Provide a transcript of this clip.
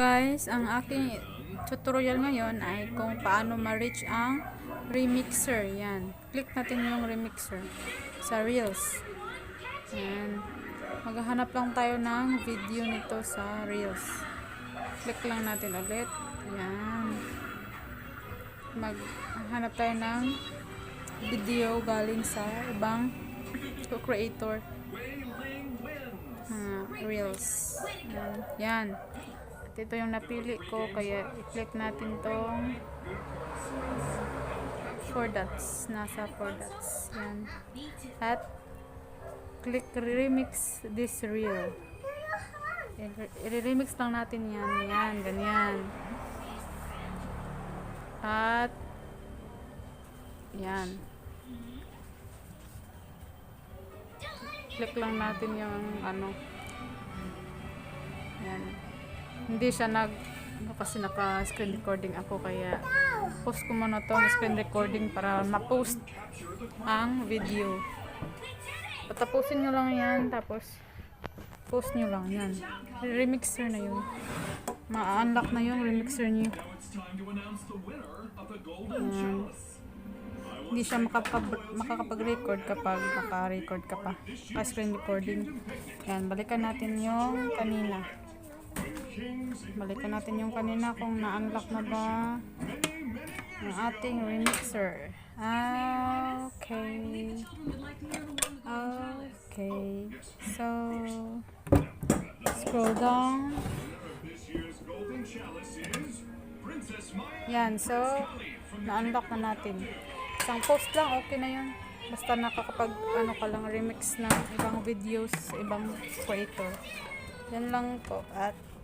guys, ang aking tutorial ngayon ay kung paano ma-reach ang remixer. Yan. Click natin yung remixer sa Reels. Yan. Maghahanap lang tayo ng video nito sa Reels. Click lang natin ulit. Yan. Maghanap tayo ng video galing sa ibang creator. Ah, Reels. Yan. Yan. At ito yung napili ko, kaya i-click natin tong 4 dots. Nasa 4 dots. Yan. At click remix this reel. I-remix lang natin yan. Yan, ganyan. At yan. Click lang natin yung ano. Yan. Hindi siya nag ano, kasi naka screen recording ako kaya post ko muna tong screen recording para ma-post ang video. Patapusin nyo lang yan tapos post nyo lang yan. Remixer na yun. Ma-unlock na yung remixer nyo. Yan. Hindi siya makakapag-record kapag naka-record ka pa. Naka-screen recording. Yan, balikan natin yung kanina. Balikan natin yung kanina kung na-unlock na ba ang ating remixer. Okay. Okay. So, scroll down. Yan, so, na-unlock na natin. Isang post lang, okay na yun. Basta nakakapag, ano ka lang, remix ng ibang videos, ibang creator. Yan lang po. At